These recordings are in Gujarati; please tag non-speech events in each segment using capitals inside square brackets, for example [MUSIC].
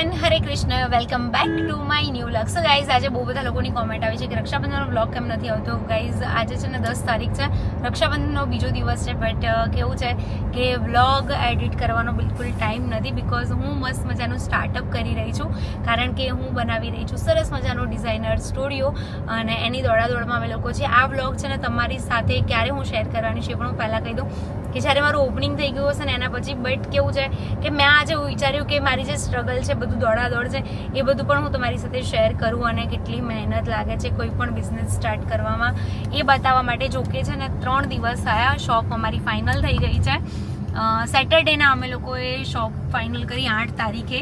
Everyone Hare Krishna welcome back to my new vlog so guys આજે બહુ બધા લોકોની કોમેન્ટ આવી છે કે રક્ષાબંધનનો વ્લોગ કેમ નથી આવતો? ગાઈઝ આજે છે ને દસ તારીખ છે. રક્ષાબંધનનો બીજો દિવસ છે બટ કેવું છે કે વ્લોગ એડિટ કરવાનો બિલકુલ ટાઈમ નથી બિકોઝ હું મસ્ત મજાનું સ્ટાર્ટઅપ કરી રહી છું. કારણ કે હું બનાવી રહી છું સરસ મજાનો ડિઝાઇનર સ્ટુડિયો અને એની દોડાદોડમાં અમે લોકો છે આ વ્લોગ છે ને તમારી સાથે ક્યારે હું શેર કરવાની છે પણ હું પહેલાં કહી દઉં. કે જ્યારે મારું ઓપનિંગ થઈ ગયું હશે ને એના પછી બટ કેવું છે કે મેં આજે વિચાર્યું કે મારી જે સ્ટ્રગલ છે, બધું દોડાદોડ છે, એ બધું પણ હું તમારી સાથે શેર કરું અને કેટલી મહેનત લાગે છે કોઈ પણ બિઝનેસ સ્ટાર્ટ કરવામાં. એ બતાવવા માટે જોકે છે ને ત્રણ દિવસ થયા શોપ અમારી ફાઇનલ થઈ ગઈ છે. સેટરડેના અમે લોકોએ શોપ ફાઇનલ કરી આઠ તારીખે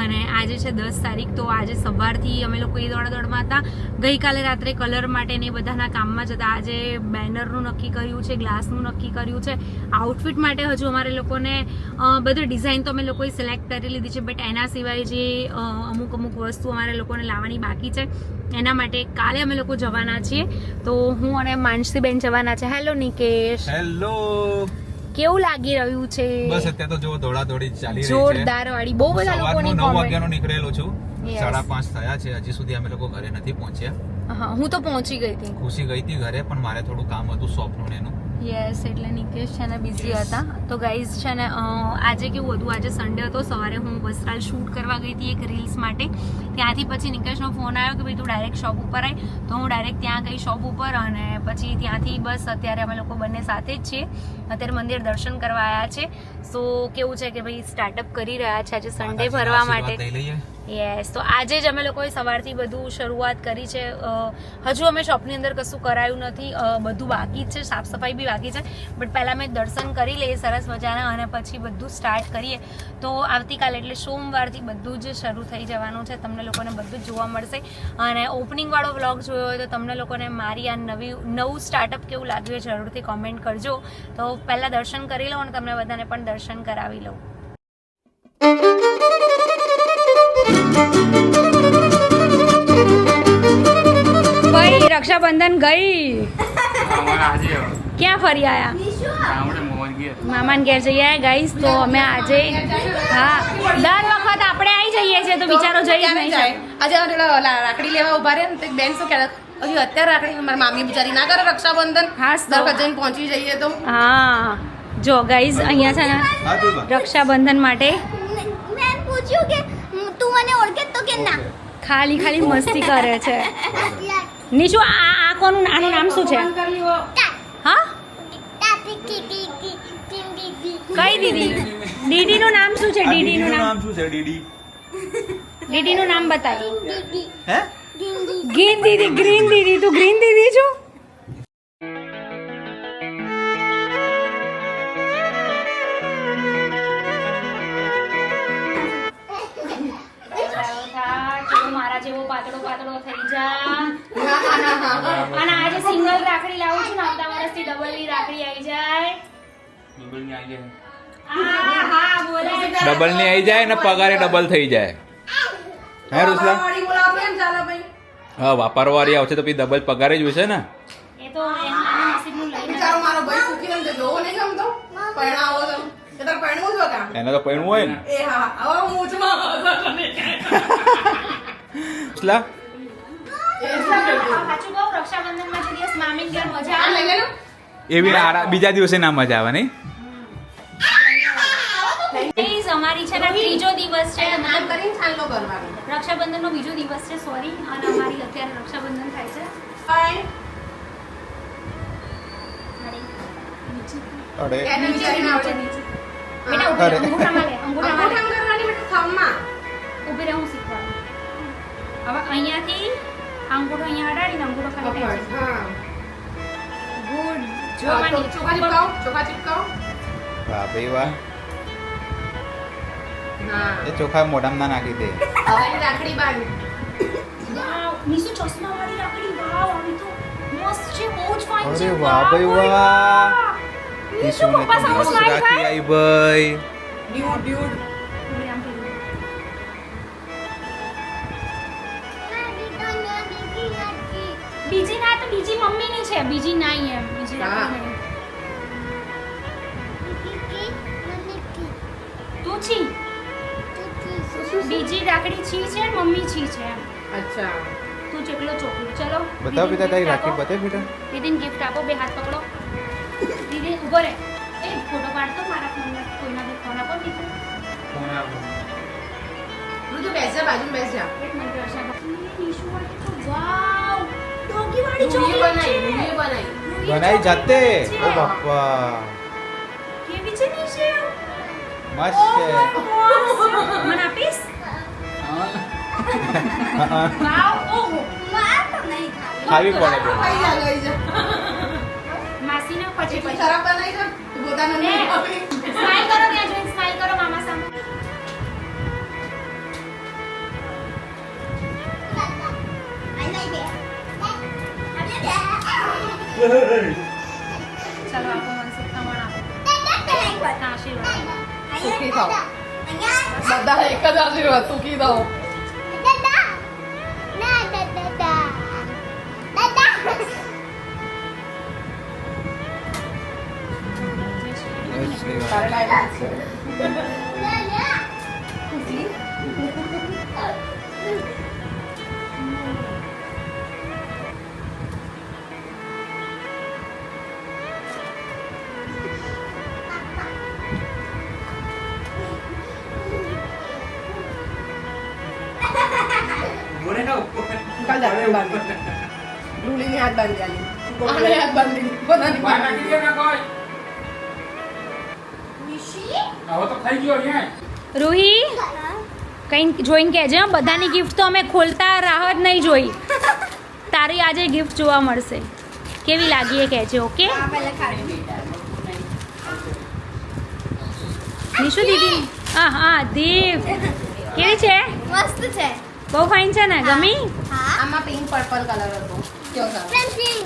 અને આજે છે દસ તારીખ, તો આજે સવારથી અમે લોકો એ દોડાદોડમાં હતા. ગઈકાલે રાત્રે કલર માટે ને એ બધાના કામમાં જતા આજે બેનરનું નક્કી કર્યું છે ગ્લાસનું નક્કી કર્યું છે. આઉટફિટ માટે હજુ અમારે લોકોને બધી ડિઝાઇન તો અમે લોકોએ સિલેક્ટ કરી લીધી છે બટ એના સિવાય જે અમુક અમુક વસ્તુ અમારે લોકોને લાવવાની બાકી છે, એના માટે કાલે અમે લોકો જવાના છીએ. તો હું અને માનસીબેન જવાના છે. હેલો નિકેશ હેલો કેવું લાગી રહ્યું છે? બસ અત્યારે તો જો દોડા દોડી ચાલી રહી છે. જોરદાર વાળી બહુ બધા લોકોની કોમેન્ટ નવ comment. વાગ્યાનો નીકળેલો છું. Yes. સાડા પાંચ થયા છે. હજી સુધી અમે લોકો ઘરે નથી પહોંચ્યા. હા હું તો પહોંચી ગઈ હતી. ખુશી ગઈ હતી ઘરે પણ મારે થોડું કામ હતું શોપનું ને એનું. યસ એટલે નિકેશ છે ને બિઝી હતા. તો ગાઈઝ છે ને આજે કેવું હતું? આજે સન્ડે હતો. સવારે હું વસ્ત્રાલ શૂટ કરવા ગઈ હતી એક રીલ્સ માટે. ત્યાંથી પછી નિકેશનો ફોન આવ્યો કે ભાઈ તું ડાયરેક્ટ શોપ ઉપર આય. તો હું ડાયરેક્ટ ત્યાં ગઈ શોપ ઉપર અને પછી ત્યાંથી બસ અત્યારે અમે લોકો બંને સાથે જ છીએ. અત્યારે મંદિર દર્શન કરવા આવ્યા છે. સો કેવું છે કે ભાઈ સ્ટાર્ટઅપ કરી રહ્યા છે આજે સન્ડે ભરવા માટે. યસ તો આજે જ અમે લોકોએ સવારથી બધું શરૂઆત કરી છે. હજુ અમે શોપની અંદર કશું કરાયું નથી. બધું બાકી છે. સાફ સફાઈ બી બાકી છે. બટ પહેલાં મેં દર્શન કરી લઈએ સરસ મજાના અને પછી બધું સ્ટાર્ટ કરીએ. તો આવતીકાલે એટલે સોમવારથી બધું જ શરૂ થઈ જવાનું છે. તમને લોકોને બધું જ જોવા મળશે. અને ઓપનિંગવાળો વ્લોગ જોયો હોય તો તમને લોકોને મારી આ નવી, નવું સ્ટાર્ટઅપ કેવું લાગ્યું એ જરૂરથી કોમેન્ટ કરજો. તો પહેલાં દર્શન કરી લો અને તમને બધાને પણ દર્શન કરાવી લઉં. ભાઈ રક્ષાબંધન ગઈ. ક્યાં ફરી આયા? મામાન ઘેર જઈ આયા ગાઈસ તો અમે આજે હા દર વખત આપણે આવી જઈએ છીએ તો બિચારો જઈ જ નહીં. આજે રાખડી લેવા ઊભા રહે ને તો બેન શું કહેતા હજી અત્યારે રાખડી મારી મામી બિચારી ના કરે રક્ષાબંધન. હા, દર જઈને પહોંચી જઈએ તો. હા. જો ગાઈઝ અહીંયા છે ને રક્ષાબંધન માટે મેં પૂછ્યું કે તું મને ઓળખે તો કે ના? ખાલી ખાલી મસ્તી કરે છે. નીચું આ આ કોનું આનું નામ શું છે? હા? કઈ દીદી? દીદીનું નામ શું છે? દીદીનું નામ? શું છે દીદી દીદી નું નામ બતાવ હે? ગ્રીન દીદી ગ્રીન દીદી. તું ગ્રીન દીદી છો? અને આજે સિંગલ રાખડી લાવું છું ને આવતા વર્ષથી ડબલની રાખડી આવી જાય. ડબલની આવી જાય. ને પગારે ડબલ થઈ જાય. હે રુસલા? હા વાપરવાળી આવશે તો પછી ડબલ પગારે જ હોય ને. એ તો એના નસીબનું લઈને બિચારો મારો ભાઈ સુખી નથી જોવો નહીં ગમતો? પરણાવો તો. એને તો પૈણું હોય ને. એ હા હવે હું મૂછમાં એવી બીજા દિવસે ના મજા આવે નહીં? અમારી છે ને ત્રીજો દિવસ છે નામ મતલબ કરીને છાનલો કરવાનો. રક્ષાબંધનનો બીજો દિવસ છે સોરી અને અમારી અત્યારે રક્ષાબંધન થાય છે. અરે. અહીંયાથી અંગૂઠો અહીંયા અડાડીને અંગૂઠો ખાલી. હા. ગુડ જો જો માની ચોખા ચીપકાવો ચોખા ચીપકાવો. વાહ ભાઈ વાહ. હા. એ ચોખા મોઢામાં ના નાખી દે. હવે રાખડી બાંધ. વાવ નીસુ ચશ્મા વાળી રાખડી વાવ આવી તો મસ્ત છે બહુ જ ફાઇન છે. અરે વાહ ભાઈ વાહ. નીસુ તો મસ્ત રાખી થાય. આવી ભાઈ. Dude dude. મમ્મીની છે બીજી નાઈ એમ બીજી હા. રાખડી નહીં. તું છી બીજી બીજી રાખડી છી છે ને મમ્મી છી છે એમ અચ્છા તું ચેકલો ચોકલો ચલો બતાવ દીદીને બેટા તારી gift રાખી આપો. બતાવ બેટા દીદીને ગિફ્ટ આપો બે હાથ પકડો દીદી ઊભો રે એ ફોટો પાડતો મારા ફોનમાં કોઈના બી ફોન આપો દીદી તું બેસ જા બાજુ બેસ જા એક મિનિટ વર્ષા નિશુ માટે તો વાવ ડોગી વાળી ચોકલેટ બનાવી છે. બનાવી બનાવી જાતે? ઓ બાપા. કેવી છે નિશુ મસ્ત છે. મને આપીશ? વાવ ખાવી પડે માસીને પછી પછી ખરાબ બનાવી જા તું નહીં સ્માઈલ કરો બે ચાલો આપો મને શિખામણ આપો દાદા હા, આશીર્વાદ સુખી થાઓ. અહીંયા બધા એક જ જાતે બાંધી. રૂલીની હાથ બાંધી આલી. આને હાથ બાંધી. પોતાની બાંધી. રૂહી કઈ જોઈને કહેજે હં, બધાની ગિફ્ટ તો અમે ખોલતા રાહ જ નહીં જોઈ. તારી આજે ગિફ્ટ જોવા મળશે. કેવી લાગી એ કહેજે ઓકે? નિશુ દીદી હા હા દીપ. કેવી છે? મસ્ત છે. બહુ ફાઇન છે ને ગમી? આમાં પિંક પર્પલ કલર હતો. કેવો સારો. ફ્રેન્ચિંગ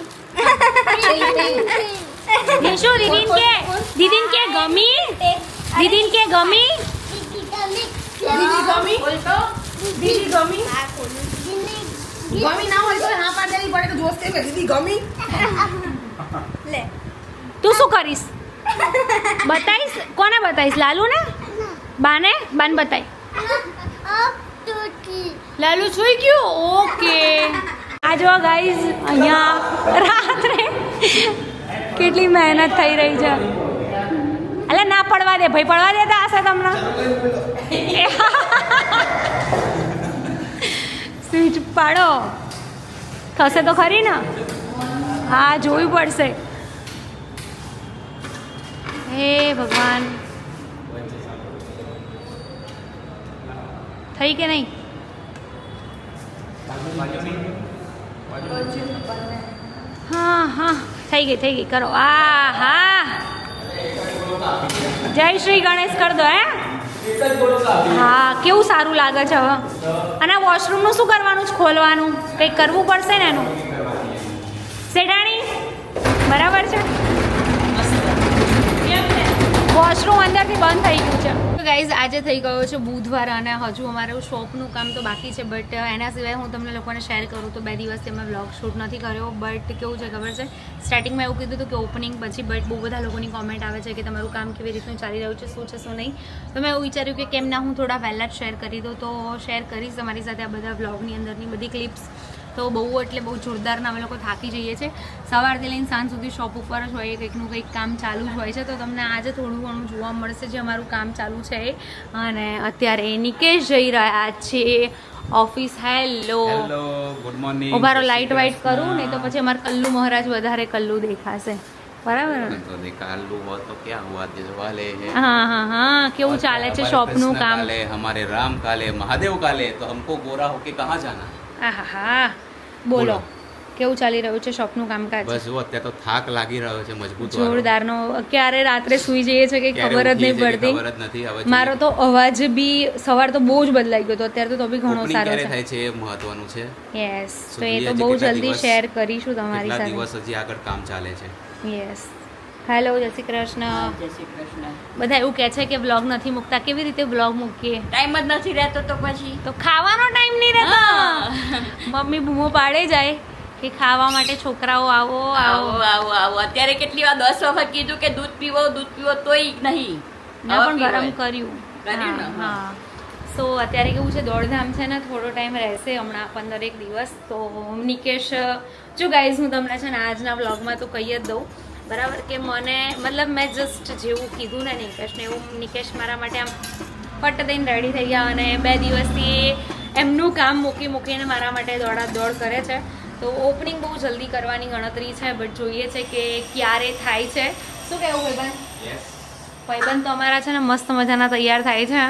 નિશુ દીદીન કે? દીદીન કે ગમી? દીદીન કે ગમી? દીદી ગમી? દીદી ગમી? દીદી ગમી ના હોય તો હા પાડ દેવી પડે તો જોસ્તે કે દીદી ગમી? [LAUGHS] લે. તું શું કરીશ? [LAUGHS] બતાવીશ કોને બતાવીશ લાલુ ને બાને? બાને ટૂટી લાલુ સુઈ ગયું? ઓકે. આ જો ગાઈઝ અહીંયા રાત્રે કેટલી મહેનત થઈ રહી છે. એટલે ના પડવા દે, ભાઈ પડવા દેતા હશે તમને? સ્વિચ પાડો. થશે તો ખરી ને? હા, જોવી પડશે. હે ભગવાન. થઈ કે નહીં? હા હા, થઈ ગઈ થઈ ગઈ, કરો. આ, હા. જય શ્રી ગણેશ કર દો, હે. હા, કેવું સારું લાગે છે, હવે. અને વોશરૂમનું શું કરવાનું છે? ખોલવાનું? કંઈક કરવું પડશે ને એનું? વોશરૂમ અંદરથી બંધ થઈ ગયું છે. ગાઈઝ આજે થઈ ગયો છે બુધવાર અને હજુ અમારું શોપનું કામ તો બાકી છે બટ એના સિવાય હું તમને લોકોને શેર કરું તો બે દિવસથી અમે વ્લોગ શૂટ નથી કર્યો બટ કેવું છે ખબર છે? સ્ટાર્ટિંગમાં એવું કીધું હતું કે ઓપનિંગ પછી બટ બહુ બધા લોકોની કોમેન્ટ આવે છે કે તમારું કામ કેવી રીતનું ચાલી રહ્યું છે, શું છે, શું નહીં. તો મેં એવું વિચાર્યું કે કેમ ના હું થોડા વહેલા જ શેર કરી દઉં. તો શેર કરીશ તમારી સાથે આ બધા વ્લોગની અંદરની બધી ક્લિપ્સ તો બહુ એટલે બહુ જોરદારના અમે લોકો થાકી જઈએ છીએ. સવારથી લઈને સાંજ સુધી શોપ ઉપર જ હોય કંઈકનું કંઈક કામ ચાલુ જ હોય છે. તો તમને આજે થોડું ઘણું જોવા મળશે જે અમારું કામ ચાલુ છે અને અત્યારે નિકેશ જઈ રહ્યા છે office. Hello. Good morning. ઉભારો light white કરું નહીં તો પછી અમારે કલ્લુ મહારાજ વધારે કલ્લુ દેખાશે. બરાબર? હા હા? હા કેવું ચાલે છે શોપનું કામ? અમારે રામ કાલે મહાદેવ કાલે તો હમકો ગોરા હોકે કહાં જાના? આહા હા બોલો બોલો. કેવું ચાલી રહ્યું છે શોપનું કામકાજ? બસ જો અત્યારે તો થાક લાગી રહ્યો છે મજબૂત જોરદારનો ક્યારે રાત્રે સુઈ જઈએ છે કે ખબર જ નહીં પડતી. ખબર જ નથી હવે મારો તો અવાજ બી સવાર તો બહુ જ બદલાઈ ગયો હતો અત્યારે તો તો બી ઘણો સારો છે. થાય છે એ મહત્વનું છે. યસ તો એ તો બહુ જલ્દી શેર કરીશું તમારી સાથે. દિવસ હજી આગળ કામ ચાલે છે? યસ હેલો જય શ્રી કૃષ્ણ. જય શ્રી કૃષ્ણ બધા એવું કહે છે કે વ્લોગ નથી મૂકતા. કેવી રીતે વ્લોગ મૂકીએ? ટાઈમ જ નથી રહેતો તો પછી. તો ખાવાનો ટાઈમ નહીં રહેતો. મમ્મી બૂમો પાડે જાય કે ખાવા માટે છોકરાઓ આવો આવો. આવો આવો અત્યારે કેટલી વાર દસ વખત કીધું કે દૂધ પીવો દૂધ પીવો તોય નહીં. ના પણ ગરમ કર્યું. હા, સો અત્યારે કેવું છે દોડધામ છે ને થોડો ટાઈમ રહેશે હમણાં પંદરેક દિવસ. તો નિકેશ જો ગાઈઝ હું તમને છે ને આજના વ્લોગમાં તો કહી જ દઉં. બરાબર કે મને મતલબ મેં જસ્ટ જેવું કીધું ને નિકેશને એવું નિકેશ મારા માટે આમ ફટ દઈને રેડી થઈ ગયા અને બે દિવસથી એમનું કામ મૂકી મૂકીને મારા માટે દોડા દોડ કરે છે. તો ઓપનિંગ બહુ જલ્દી કરવાની ગણતરી છે બટ જોઈએ છે કે ક્યારે થાય છે. શું કહેવું ભાઈબંધ ભાઈબંધ તો અમારા છે ને મસ્ત મજાના તૈયાર થાય છે?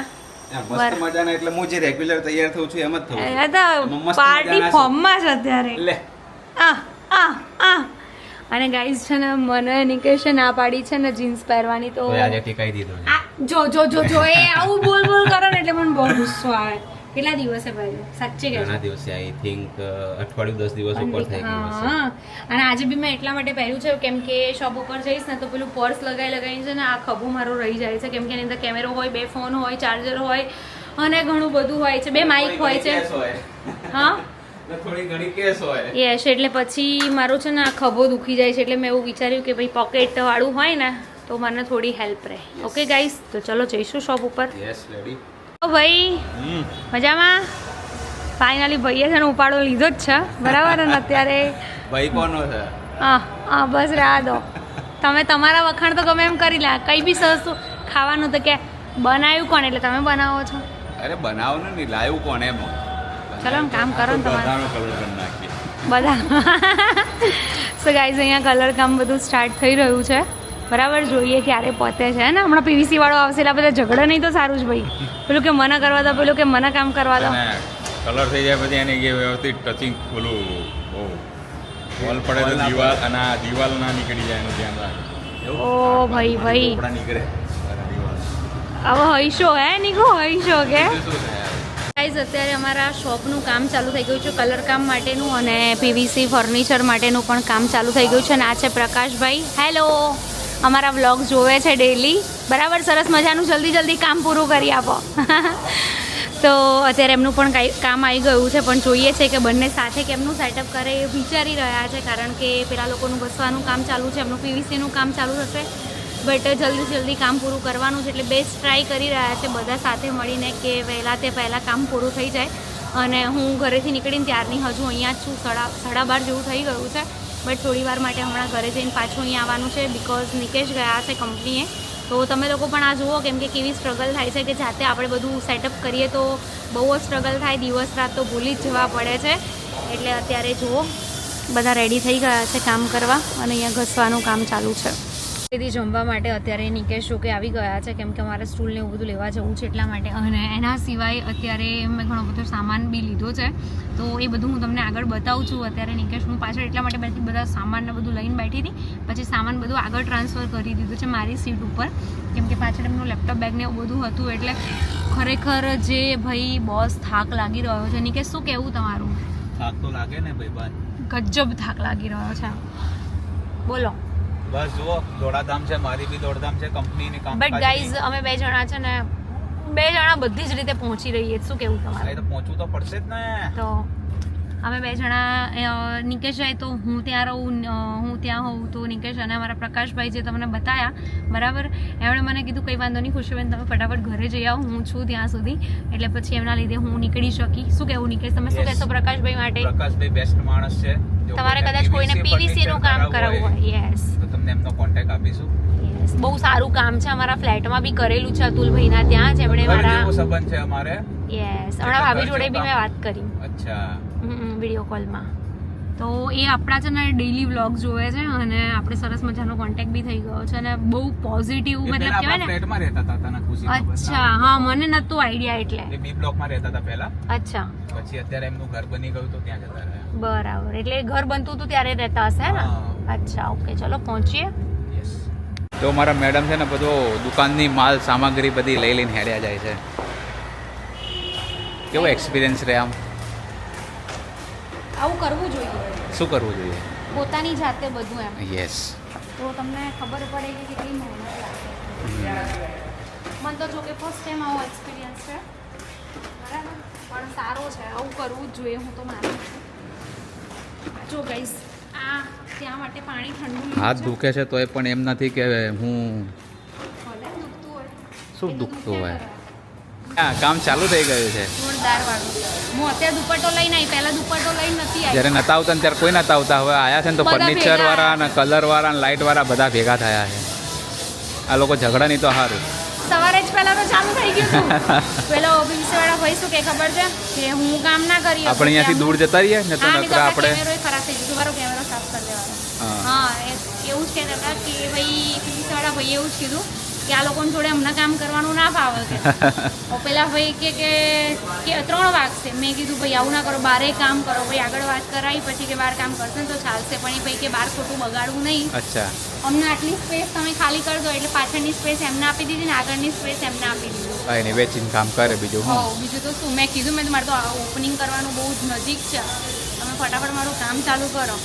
મસ્ત મજાના એટલે હું જે રેગ્યુલર તૈયાર થઉં છું એમ જ પાર્ટી ફોર્મમાં છે. અત્યારે. લે. આ આ આ. અને ગાઈઝ છે ને મને નિકેશે ના પાડી છે ને જીન્સ પહેરવાની તો આજે ટીકાઈ દીધો જો જો જો જો એ આવું બોલ બોલ કરો ને એટલે મને બહુ ગુસ્સો આવે. કેટલા દિવસે પહેર્યું? સાચે કે ઘણા દિવસે આઈ થિંક અઠવાડિયું દસ દિવસ ઉપર થઈ ગયું હશે. અને આજે બી મેં એટલા માટે પહેર્યું છે કેમ કે શોપ ઉપર જઈશ ને તો પેલું પર્સ લગાવી લગાવીને છે ને આ ખભું મારું રહી જાય છે કેમ કે એની અંદર કેમેરો હોય બે ફોન હોય ચાર્જર હોય અને ઘણું બધું હોય છે. બે માઇક હોય છે. હા? ને થોડી ઘણી કેસ હોય. યસ એટલે પછી મારું છે ને આ ખભો દુખી જાય છે એટલે મેં એવું વિચાર્યું કે ભાઈ પોકેટ વાળું હોય ને તો મને થોડી હેલ્પ રહે. ઓકે ગાઈસ તો ચલો જઈશું શોપ ઉપર. યસ રેડી ઓ ભાઈ મજામાં? ફાઇનલી ભાઈએ છે ને ઉપાડો લીધો જ છે. બરાબર ને અત્યારે? [LAUGHS] ભાઈ કોનો છે? હા હા બસ રાહ દો. તમે તમારા વખાણ તો ગમે એમ કરી લા. કંઈ બી સસ્તું ખાવાનું તો કે બનાવ્યું કોણ? એટલે તમે બનાવો છો. અરે બનાવો ને લાવ્યું કોણ એમ? ચલો ને કામ કરો ને તમારે. બધા. સો ગાઈઝ અહીંયા કલર કામ બધું સ્ટાર્ટ થઈ રહ્યું છે. બરાબર જોઈએ ક્યારે પોતે છે ને? હમણાં પીવીસી વાળો આવશે એટલે બધા ઝઘડે નહીં તો સારું જ ભાઈ. પેલું કે મને કરવા દો પેલું કે મને કામ કરવા દો. કલર થઈ જાય પછી એને જે વ્યવસ્થિત ટચિંગ પેલું વોલ પડે તો દિવાલ અને આ દિવાલ ના નીકળી જાય એનું ધ્યાન રાખ ઓ ભાઈ ભાઈ. કપડા નીકળે. હવે હૈશો હે નીકો હૈશો કે? ગાઈઝ અત્યારે અમારા શોપનું કામ ચાલુ થઈ ગયું છે કલર કામ માટેનું અને પીવીસી ફર્નિચર માટેનું પણ કામ ચાલુ થઈ ગયું છે અને આ છે પ્રકાશભાઈ. હેલો અમારા વ્લોગ જોવે છે ડેલી બરાબર? સરસ મજાનું જલ્દી જલ્દી કામ પૂરું કરી આપો. [LAUGHS] તો અત્યારે એમનું પણ કાંઈ કામ આવી ગયું છે, પણ જોઈએ છે કે બંને સાથે કેમનું સેટઅપ કરે એ વિચારી રહ્યા છે, કારણ કે પેલા લોકોનું ઘસવાનું કામ ચાલુ છે, એમનું પીવીસીનું કામ ચાલુ થશે. બટ જલ્દી જલ્દી કામ પૂરું કરવાનું છે એટલે બેસ્ટ ટ્રાય કરી રહ્યા છે બધા સાથે મળીને કે વહેલા તે પહેલાં કામ પૂરું થઈ જાય. અને હું ઘરેથી નીકળીને ત્યારની હજુ અહીંયા જ છું. સાડા સાડા બાર જેવું થઈ ગયું છે. બટ થોડી વાર માટે હમણાં ઘરે જઈને પાછું અહીંયા આવવાનું છે બિકોઝ નિકેશ ગયા છે કંપનીએ. તો તમે લોકો પણ આ જુઓ કેમ કે કેવી સ્ટ્રગલ થાય છે કે જાતે આપણે બધું સેટઅપ કરીએ તો બહુ જ સ્ટ્રગલ થાય. દિવસ રાત તો ભૂલી જ જવા પડે છે. એટલે અત્યારે જુઓ. બધા રેડી થઈ ગયા છે કામ કરવા અને અહીંયા ઘસવાનું કામ ચાલુ છે. તેથી જમવા માટે અત્યારે નિકેશ કે આવી ગયા છે કેમ કે અમારે સ્ટૂલને એવું બધું લેવા જવું છે એટલા માટે. અને એના સિવાય અત્યારે મેં ઘણો બધો સામાન બી લીધો છે. તો એ બધું હું તમને આગળ બતાવું છું. અત્યારે નિકેશ હું પાછળ એટલા માટે બેઠી બધા સામાનને બધું લઈને બેઠી હતી. પછી સામાન બધું આગળ ટ્રાન્સફર કરી દીધું છે મારી સીટ ઉપર. કેમ કે પાછળ એમનું લેપટોપ બેગ ને એવું બધું હતું એટલે ખરેખર જે ભાઈ બોસ થાક લાગી રહ્યો છે. નિકેશ શું કહેવું તમારું? થાક તો લાગે ને ભાઈ ગજબ થાક લાગી રહ્યો છે. બોલો. બસ જુઓ દોડાધામ છે મારી બી દોડધામ છે કંપનીની કામ બટ ગાઈઝ અમે બે જણા છે ને બે જણા બધી જ રીતે પહોંચી રહીએ શું કેવું તમારે? તો પહોંચવું તો પડશે જ ને. તો અમે બે જણા નિકેશ જાય તો હું ત્યાં રહું હું ત્યાં હોઉં તો નિકેશ અને અમારા પ્રકાશભાઈ જે તમને બતાયા બરાબર? એમણે મને કીધું કંઈ વાંધો નહીં ખુશીબેન તમે ફટાફટ ઘરે જઈ આવો હું છું ત્યાં સુધી. એટલે પછી એમના લીધે હું નીકળી શકી. શું કહેવું નિકેશ તમે શું કહેશો પ્રકાશભાઈ માટે? પ્રકાશભાઈ બેસ્ટ માણસ છે. તમારે કદાચ કોઈને પીવીસી નું કામ કરાવવું હોય યસ તો તમને એમનો કોન્ટેક્ટ આપીશું. યસ બહુ સારું કામ છે અમારા ફ્લેટમાં બી કરેલું છે અતુલભાઈના ત્યાં જેમણે એમણે મારા સંબંધ છે અમારે. યસ હમણાં ભાભી જોડે બી મેં વાત કરી. અચ્છા. વીડિયો કોલમાં તો એ આપણા છે ને ડેઈલી વ્લોગ જોવે છે અને આપણે સરસ મજાનો કોન્ટેક્ટ બી થઈ ગયો છે અને બહુ પોઝિટિવ મતલબ કહેવાય ને ફ્લેટમાં રહેતા હતા તને ખુશી અચ્છા હા મને નતો આઈડિયા એટલે. એ બી બ્લોકમાં રહેતા હતા પહેલા. અચ્છા. પછી અત્યારે એમનું ઘર બની ગયું તો ત્યાં જતા રહ્યા. બરાબર એટલે ઘર બનતું હતું ત્યારે રહેતા હશે ને? અચ્છા ઓકે ચલો પહોંચીએ. તો મારા મેડમ છે ને બધો દુકાનની માલ સામગ્રી બધી લઈ લઈને હેડ્યા જાય છે. કેવો એક્સપિરિયન્સ રહે આમ? આવું કરવું જોઈએ. શું કરવું જોઈએ? પોતાની જાતે બધું એમ. યસ તો તમને ખબર પડે કે કેટલી મહેનત લાગે. મને તો જો કે ફર્સ્ટ ટાઈમ આવો એક્સપિરિયન્સ છે. બરાબર? પણ સારો છે. આવું કરવું જ જોઈએ. હું તો માનું છું. જો ગઈશ આ ત્યાં માટે પાણી ઠંડુ હાથ. દુખે છે તોય પણ એમ નથી કે હું ભલે દુખતું હોય. શું દુખતું હોય? હા કામ ચાલુ થઈ ગયું છે. હું અત્યારે દુપટ્ટો લઈને આવી પહેલા દુપટ્ટો લઈને નથી આવી. જ્યારે નતા આવતા ત્યારે કોઈ નતા આવતા હવે આયા છે ને તો ફર્નિચર વાળા અને કલર વાળા અને લાઇટ વાળા બધા ભેગા થયા છે. આ લોકો ઝઘડા નહીં તો સારું સવારે જ પહેલા તો ચાલુ થઈ ગયું [LAUGHS] પેલો ઓફિસ વાળા ભાઈ શું કે ખબર છે કે હું કામ ના કરી આપણે અહીંયાથી દૂર જતા રહીએ ને તો નકરા આપણે કેમેરો ખરાબ થઈ ગયો મારો કેમેરો સાફ કરી દેવાનો. હા. હા એવું જ કહેતા હતા કે ભાઈ ઓફિસ વાળા ભાઈએ એવું જ કીધું. કે આ લોકોને જોડે અમને કામ કરવાનું ના ફાવે કે. [LAUGHS] પેલા ભાઈ કે કે ત્રણ વાગશે મેં કીધું ભાઈ આવું ના કરો બારે કામ કરો. ભાઈ આગળ વાત કરાવી પછી કે બાર કામ કરશે ને તો ચાલશે. પણ એ ભાઈ કે બાર ખોટું બગાડવું નહીં. અચ્છા. અમને આટલી સ્પેસ તમે ખાલી કરી દો એટલે પાછળની સ્પેસ એમને આપી દીધી ને આગળની સ્પેસ એમને આપી દીધી. એને વેચીને કામ કરે બીજું હો. હું બીજું તો શું? મેં કીધું મેં મારે તો ઓપનિંગ કરવાનું બહુ જ નજીક છે. તમે ફટાફટ મારું કામ ચાલુ કરો.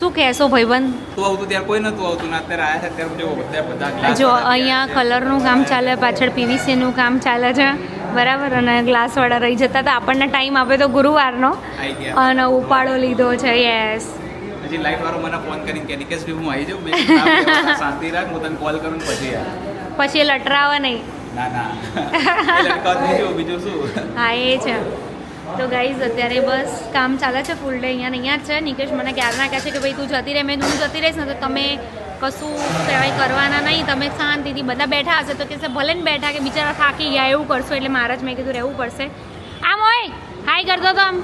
શું કહેશો ભાઈબંધ? તું આવતું ત્યારે કોઈ નતું આવતું ને અત્યારે આવ્યા છે અત્યારે જો બધા બધા જો અહીંયા કલરનું કામ ચાલે પાછળ પીવીસીનું કામ ચાલે છે. બરાબર અને ગ્લાસવાળા રહી જતા હતા. આપણને ટાઈમ આપે તો ગુરુવારનો. અને ઉપાડો લીધો છે યસ હજી લાઈટ વાળો મને ફોન કરીને કે નિકેશ હું આવી જાઉં? શાંતિ રાખ હું તને કોલ કરું પછી. પછી લટરાવે નહીં. ના ના. બીજું શું? હા એ છે. તો ગાઈઝ અત્યારે બસ કામ ચાલે છે ફૂલ ડે અહીંયા અહીંયા છે. નિકેશ મને ક્યારના કહે છે કે ભાઈ તું જતી રહે, મેં તું જતી રહીશ ને તો તમે કશું કહેવાય કરવાના નહીં. તમે શાંતિથી બધા બેઠા હશે તો કે ભલે ને બેઠા કે બિચારા થાકી ગયા એવું કરશો એટલે મારા જ મેં કીધું રહેવું પડશે. આમ હોય? હાય કરતો તો આમ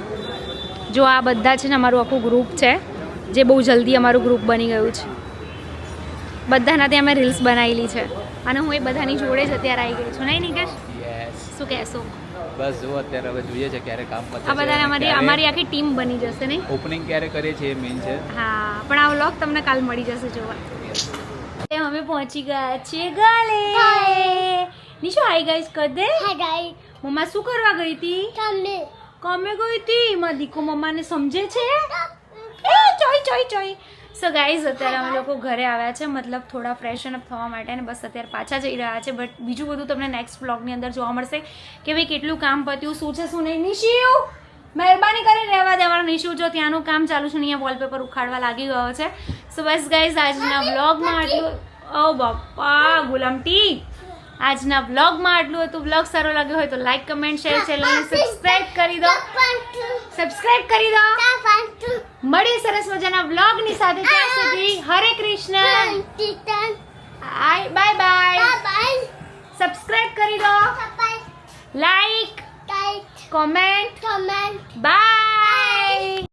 જો આ બધા છે ને અમારું આખું ગ્રુપ છે, જે બહુ જલ્દી અમારું ગ્રુપ બની ગયું છે. બધાનાથી અમે રીલ્સ બનાવેલી છે. અને હું એ બધાની જોડે જ અત્યારે આવી ગઈ છું. નહીં નિકેશ? શું કહેશો? બસ જો અત્યારે હવે જોઈએ છે ક્યારે કામ પતે આ બધાને અમારી અમારી આખી ટીમ બની જશે નહીં? ઓપનિંગ ક્યારે કરીએ છીએ મેઇન છે. હા પણ આ વ્લોગ તમને કાલ મળી જશે જોવા. અમે પહોંચી ગયા છીએ ગાલે. નિશુ હાય ગાઈસ કર દે હાય ગાઈ મમ્મા શું કરવા ગઈ હતી? કામે. કામે ગઈ હતી? માં દીકો મમ્માને સમજે છે? એ ચોઈ ચોઈ ચોઈ સો ગાઈઝ અત્યારે અમે લોકો ઘરે આવ્યા છે મતલબ થોડા ફ્રેશન અપ થવા માટે અને બસ અત્યારે પાછા જઈ રહ્યા છે. બટ બીજું બધું તમને નેક્સ્ટ બ્લોગની અંદર જોવા મળશે કે ભાઈ કેટલું કામ પત્યું શું છે શું નહીં. નિશિયું મહેરબાની કરીને રહેવા દેવાનું નિશુ જો ત્યાંનું કામ ચાલુ છે અહીંયા વોલપેપર ઉખાડવા લાગી ગયો છે. સો બસ ગાઈઝ આજના બ્લોગમાં આટલું ઓ બાપા ગુલામ ટી આજના બ્લોગમાં આટલું હતું. બ્લોગ સારો લાગ્યો હોય તો લાઈક કમેન્ટ શેર ચેનલને સબસ્ક્રાઇબ કરી દો. સબસ્ક્રાઇબ કરી દો. મળીએ સરસ મજાના બ્લોગની સાથે. ત્યાં સુધી હરે કૃષ્ણ. આય બાય બાય સબસ્ક્રાઇબ કરી દો. Like comment by